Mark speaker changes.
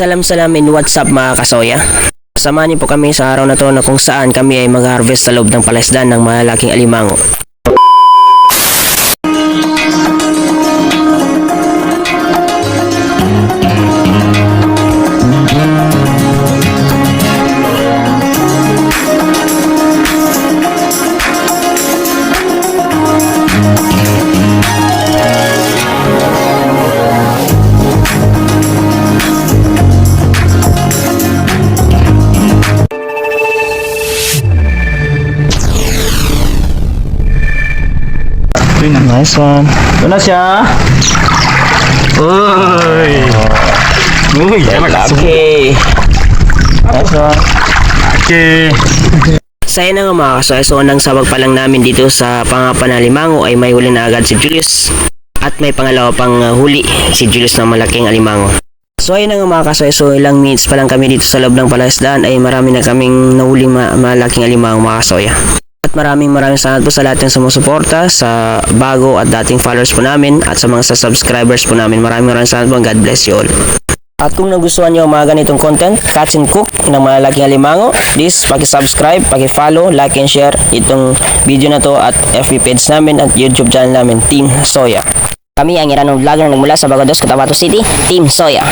Speaker 1: Salam salam and what's up mga kasoya? Samahan niyo po kami sa araw na to na kung saan kami ay mag-harvest sa loob ng palaisdan ng malalaking alimango.
Speaker 2: Nice one. Ito na siya. Uy! Uy,
Speaker 1: Okay.
Speaker 2: Nice one. Okay.
Speaker 1: Saya na nga mga kasoya, so nang sabag pa lang namin dito sa pangapan ng alimango ay may huli na agad si Julius. At may pangalawa pang uh, huli, si Julius ng malaking alimango. So ayun na nga mga kasoy, so ilang minutes pa lang kami dito sa loob ng palaisdaan ay marami na kaming nahuling ma- malaking alimango mga kasoya. At maraming maraming salamat po sa lahat ng sumusuporta, sa bago at dating followers po namin at sa mga subscribers po namin. Maraming maraming salamat po God bless you all. At kung nagustuhan nyo mga ganitong content, Cats and Cook ng malalaking alimango, please paki-subscribe, paki-follow, like and share itong video na to at FB page namin at YouTube channel namin, Team Soya.
Speaker 3: Kami ang Iranong vlogger na nagmula sa Bagados, Cotabato City, Team Soya.